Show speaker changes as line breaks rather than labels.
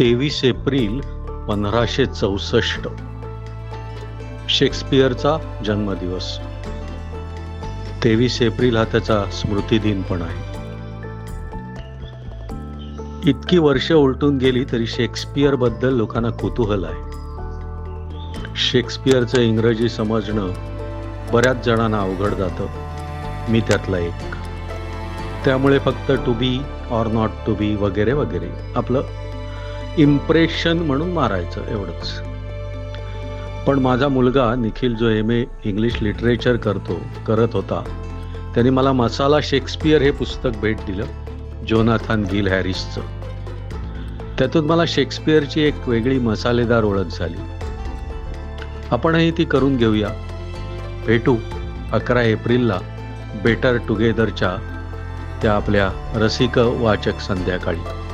तेवीस एप्रिल पंधराशे चौसष्ट. शेक्सपियरचा जन्मदिवस. तेवीस एप्रिल हा त्याचा स्मृतिदिन पण आहे. इतकी वर्ष उलटून गेली तरी शेक्सपियरबद्दल लोकांना कुतूहल आहे. शेक्सपियरचं इंग्रजी समजणं बऱ्याच जणांना अवघड जातं. मी त्यातला एक. त्यामुळे फक्त to be or not to be वगैरे वगैरे. आपलं इम्प्रेशन म्हणून मारायचं एवढंच. पण माझा मुलगा निखिल जो एम ए इंग्लिश लिटरेचर करतो करत होता त्याने मला मसाला शेक्सपियर हे पुस्तक भेट दिलं जोनाथन गिल हॅरिसचं. त्यातून मला शेक्सपियरची एक वेगळी मसालेदार ओळख झाली. आपणही ती करून घेऊया. भेटू अकरा एप्रिलला बेटर टुगेदरच्या त्या आपल्या रसिक वाचक संध्याकाळी.